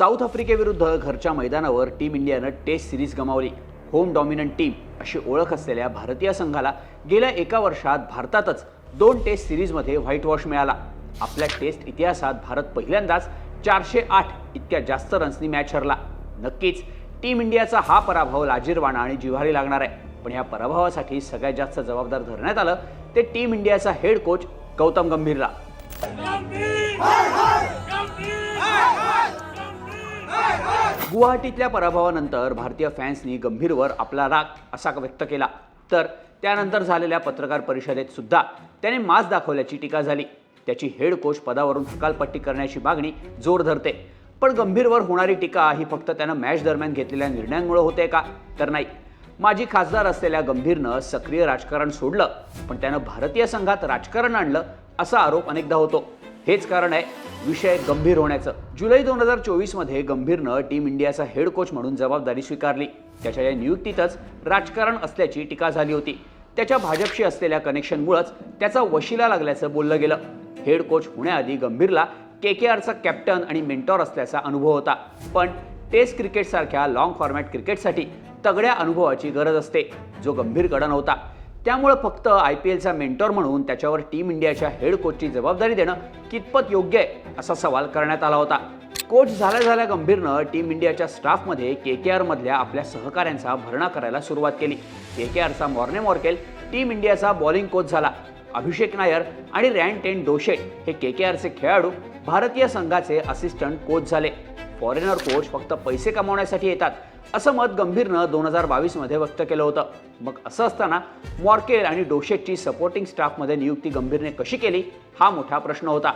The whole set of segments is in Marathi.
साऊथ आफ्रिकेविरुद्ध घरच्या मैदानावर टीम इंडियानं टेस्ट सिरीज गमावली. होम डॉमिनंट टीम अशी ओळख असलेल्या भारतीय संघाला गेल्या एका वर्षात भारतातच दोन टेस्ट सिरीजमध्ये व्हाईट वॉश मिळाला. आपल्या टेस्ट इतिहासात भारत पहिल्यांदाच चारशे आठ इतक्या जास्त रन्सनी मॅच हरला. नक्कीच टीम इंडियाचा हा पराभव लाजीरवाणा आणि जिव्हारी लागणार आहे. पण या पराभवासाठी सगळ्यात जास्त जबाबदार धरण्यात आलं ते टीम इंडियाचा हेड कोच गौतम गंभीरला. गुवाहाटीतल्या पराभवानंतर भारतीय फॅन्सनी गंभीरवर आपला राग असा व्यक्त केला. तर त्यानंतर झालेल्या पत्रकार परिषदेत सुद्धा त्याने मास दाखवल्याची टीका झाली. त्याची हेड कोच पदावरून हकालपट्टी करण्याची मागणी जोर धरते. पण गंभीरवर होणारी टीका ही फक्त त्यानं मॅच दरम्यान घेतलेल्या निर्णयांमुळे होते का? तर नाही. माजी खासदार असलेल्या गंभीरनं सक्रिय राजकारण सोडलं पण त्यानं भारतीय संघात राजकारण आणलं असा आरोप अनेकदा होतो. हेच कारण आहे. विषय गंभीर होण्याचं. जुलै दोन हजार चोवीसमध्ये गंभीरनं टीम इंडियाचा हेड कोच म्हणून जबाबदारी स्वीकारली. त्याच्या या नियुक्तीतच राजकारण असल्याची टीका झाली होती. त्याच्या भाजपशी असलेल्या कनेक्शनमुळंच त्याचा वशिला लागल्याचं बोललं गेलं. हेड कोच होण्याआधी गंभीरला के के आरचा कॅप्टन आणि मेंटॉर असल्याचा अनुभव होता. पण टेस्ट क्रिकेटसारख्या लॉंग फॉर्मॅट क्रिकेटसाठी तगड्या अनुभवाची गरज असते. जो गंभीरकडं नव्हता. त्यामुळं फक्त आय पी एलचा मेंटॉर म्हणून त्याच्यावर टीम इंडियाच्या हेड कोचची जबाबदारी देणं कितपत योग्य आहे असा सवाल करण्यात आला होता. कोच झाल्या झाल्या गंभीरनं टीम इंडियाच्या स्टाफमध्ये के के आरमधल्या आपल्या सहकाऱ्यांचा भरणा करायला सुरुवात केली. के के आरचा मॉर्ने मॉर्केल टीम इंडियाचा बॉलिंग कोच झाला. अभिषेक नायर आणि रॅन टेन डोशेट हे के के आरचे खेळाडू भारतीय संघाचे असिस्टंट कोच झाले. फॉरेनर कोच फक्त पैसे कमावण्यासाठी येतात. असं मत गंभीरनं दोन हजार बावीसमध्ये व्यक्त केलं होतं. मग असं असताना मॉर्केल आणि डोशेटची सपोर्टिंग स्टाफमध्ये नियुक्ती गंभीरने कशी केली हा मोठा प्रश्न होता.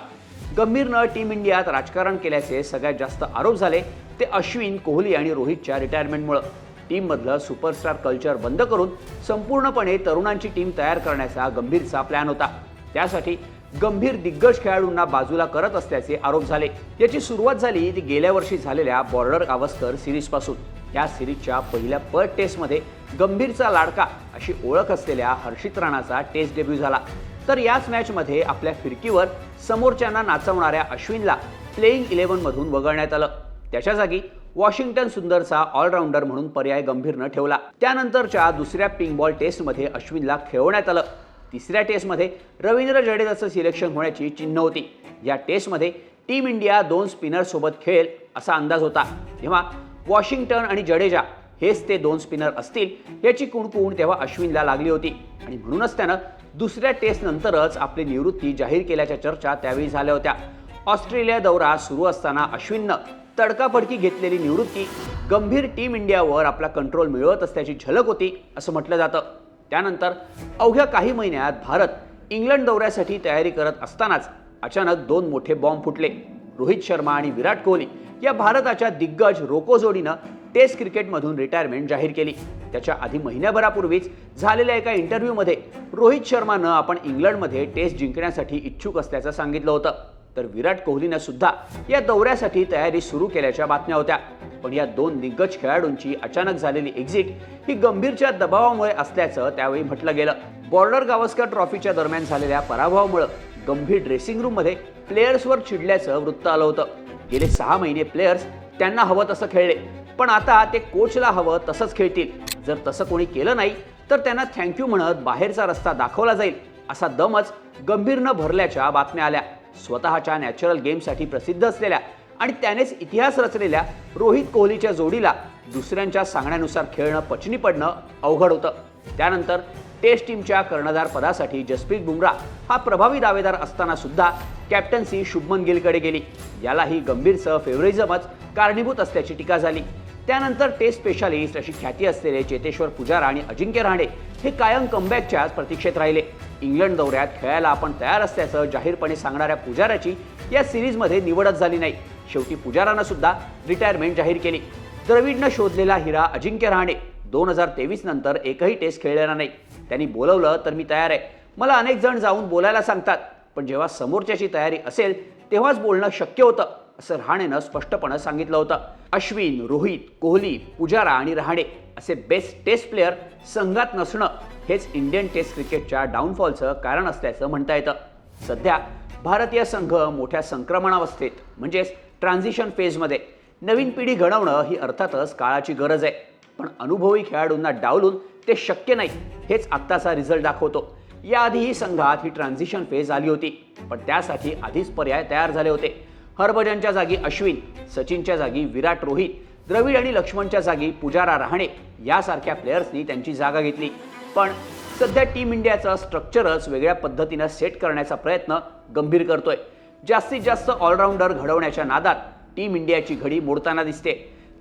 गंभीरनं टीम इंडियात राजकारण केल्याचे सगळ्यात जास्त आरोप झाले ते अश्विन कोहली आणि रोहितच्या रिटायरमेंटमुळं टीममधलं सुपरस्टार कल्चर बंद करून संपूर्णपणे तरुणांची टीम तयार करण्याचा गंभीरचा प्लॅन होता. त्यासाठी गंभीर दिग्गज खेळाडूंना बाजूला करत असल्याचे आरोप झाले. याची सुरुवात झाली ती गेल्या वर्षी झालेल्या बॉर्डर गावस्कर सिरीजपासून. या सिरीजच्या पहिल्या पर टेस्टमध्ये गंभीरचा लाडका अशी ओळख असलेल्या हर्षित राणाचा टेस्ट डेब्यू झाला. तर याच मॅचमध्ये आपल्या फिरकीवर समोरच्यांना नाचवणाऱ्या अश्विनला प्लेईंग इलेव्हनमधून वगळण्यात आलं. त्याच्या जागी वॉशिंग्टन सुंदरचा ऑलराऊंडर म्हणून पर्याय गंभीरनं ठेवला. त्यानंतरच्या दुसऱ्या पिंक बॉल टेस्टमध्ये अश्विनला खेळवण्यात आलं. तिसऱ्या टेस्टमध्ये रवींद्र जडेजाचं सिलेक्शन होण्याची चिन्ह होती. या टेस्टमध्ये टीम इंडिया दोन स्पिनरसोबत खेळेल असा अंदाज होता. तेव्हा वॉशिंग्टन आणि जडेजा हेच ते दोन स्पिनर असतील याची कुणकुण तेव्हा अश्विनला लागली होती. आणि म्हणूनच त्यानं दुसऱ्या टेस्ट नंतरच आपली निवृत्ती जाहीर केल्याच्या चर्चा त्यावेळी झाल्या होत्या. ऑस्ट्रेलिया दौरा सुरू असताना अश्विननं तडकाफडकी घेतलेली निवृत्ती गंभीर टीम इंडियावर आपला कंट्रोल मिळवत असल्याची झलक होती असं म्हटलं जातं. त्यानंतर अवघ्या काही महिन्यात भारत इंग्लंड दौऱ्यासाठी तयारी करत असतानाच अचानक दोन मोठे बॉम्ब फुटले. रोहित शर्मा आणि विराट कोहली या भारताच्या दिग्गज रोकोजोडीनं टेस्ट क्रिकेटमधून रिटायरमेंट जाहीर केली. त्याच्या आधी महिन्याभरापूर्वीच झालेल्या एका इंटरव्ह्यूमध्ये रोहित शर्मानं आपण इंग्लंडमध्ये टेस्ट जिंकण्यासाठी इच्छुक असल्याचं सांगितलं होतं. तर विराट कोहलीनं सुद्धा या दौऱ्यासाठी तयारी सुरू केल्याच्या बातम्या होत्या. पण या दोन दिग्गज खेळाडूंची अचानक झालेली एक्झिट ही गंभीरच्या दबावामुळे असल्याचं त्यावेळी म्हटलं गेलं. बॉर्डर गावस्कर ट्रॉफीच्या दरम्यान झालेल्या पराभवामुळं गंभीर ड्रेसिंग रूममध्ये प्लेयर्सवर चिडल्याचं वृत्त आलं होतं. गेले सहा महिने प्लेयर्स त्यांना हवं तसं खेळले पण आता ते कोचला हवं तसंच खेळतील. जर तसं कोणी केलं नाही तर त्यांना थँक्यू म्हणत बाहेरचा रस्ता दाखवला जाईल असा दमच गंभीरनं भरल्याच्या बातम्या आल्या. स्वतःच्या नॅचरल गेमसाठी प्रसिद्ध असलेल्या आणि त्यानेच इतिहास रचलेल्या रोहित कोहलीच्या जोडीला दुसऱ्यांच्या सांगण्यानुसार खेळणं पचनी पडणं अवघड होतं. त्यानंतर टेस्ट टीमच्या कर्णधार पदासाठी जसप्रीत बुमराह हा प्रभावी दावेदार असताना सुद्धा कॅप्टन्सी शुभमन गिलकडे गेली. यालाही गंभीरसह फेवरिझमच कारणीभूत असल्याची टीका झाली. त्यानंतर टेस्ट स्पेशालिस्ट अशी ख्याती असलेले चेतेश्वर पुजारा आणि अजिंक्य रहाणे हे कायम कमबॅकच्याच प्रतीक्षेत राहिले. इंग्लंड दौऱ्यात खेळायला आपण तयार असल्याचं जाहीरपणे सांगणाऱ्या पुजाराची या सिरीजमध्ये निवडच झाली नाही. शेवटी पुजारानं सुद्धा रिटायरमेंट जाहीर केली. द्रविडनं शोधलेला हिरा अजिंक्य रहाणे दोन हजार तेवीस नंतर एकही टेस्ट खेळलेला नाही. त्यांनी बोलवलं तर मी तयार आहे. मला अनेक जण जाऊन बोलायला सांगतात पण जेव्हा समोरच्याची तयारी असेल तेव्हाच बोलणं शक्य होतं असं रहाणेनं स्पष्टपणे सांगितलं होतं. अश्विन रोहित कोहली पुजारा आणि रहाणे असे बेस्ट टेस्ट प्लेअर संघात नसणं हेच इंडियन टेस्ट क्रिकेटच्या डाऊनफॉलचं कारण असल्याचं म्हणता येतं. सध्या भारतीय संघ मोठ्या संक्रमणावस्थेत म्हणजेच ट्रान्झिशन फेजमध्ये नवीन पिढी घडवणं ही अर्थातच काळाची गरज आहे. पण अनुभवी खेळाडूंना डावलून ते शक्य नाही हेच आत्ताचा रिझल्ट दाखवतो. याआधीही संघात ही ट्रान्झिशन फेज आली होती पण त्यासाठी आधीच पर्याय तयार झाले होते. हरभजनच्या जागी अश्विन सचिनच्या जागी विराट रोहित द्रविड आणि लक्ष्मणच्या जागी पुजारा रहाणे यासारख्या प्लेयर्सनी त्यांची जागा घेतली. पण सध्या टीम इंडियाचं स्ट्रक्चरच वेगळ्या पद्धतीनं सेट करण्याचा प्रयत्न गंभीर करतोय. जास्तीत जास्त ऑलराऊंडर घडवण्याच्या नादात टीम इंडियाची घडी मोडताना दिसते.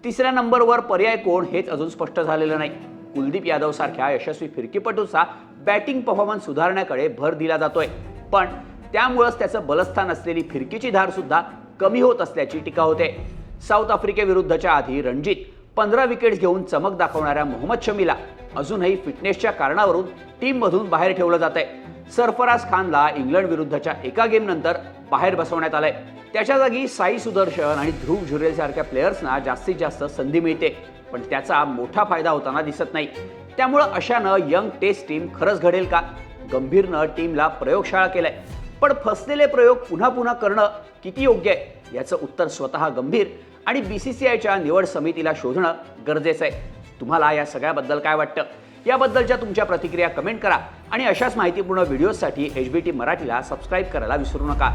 तिसऱ्या नंबरवर पर्याय कोण हेच अजून स्पष्ट झालेलं नाही. कुलदीप यादव सारख्या यशस्वी फिरकीपटूचा बॅटिंग परफॉर्मन्स सुधारण्याकडे भर दिला जातोय. पण त्यामुळंच त्याचं बलस्थान असलेली फिरकीची धार सुद्धा कमी होत असल्याची टीका होते. साऊथ आफ्रिकेविरुद्धच्या आधी रणजित पंधरा विकेट्स घेऊन चमक दाखवणाऱ्या मोहम्मद शमीला अजूनही फिटनेसच्या कारणावरून टीममधून बाहेर ठेवलं जात आहे सरफराज खानला इंग्लंड विरुद्धच्या एका गेमनंतर बाहेर बसवण्यात आलंय. त्याच्या जागी साई सुदर्शन आणि ध्रुव झुरेल सारख्या प्लेयर्सना जास्तीत जास्त संधी मिळते. पण त्याचा मोठा फायदा होताना दिसत नाही. त्यामुळं अशानं यंग टेस्ट टीम खरंच घडेल का? गंभीरनं टीमला प्रयोगशाळा केलाय. पण फसलेले प्रयोग पुन्हा पुन्हा करणं किती योग्य आहे? याचं उत्तर स्वतः गंभीर. आणि बी सी सी आयच्या निवड समितीला शोधणं गरजेचं आहे. तुम्हाला या सगळ्याबद्दल काय वाटतं? याबद्दलच्या तुमच्या प्रतिक्रिया कमेंट करा आणि अशाच माहितीपूर्ण व्हिडिओजसाठी एच बी टी मराठीला सबस्क्राईब करायला विसरू नका.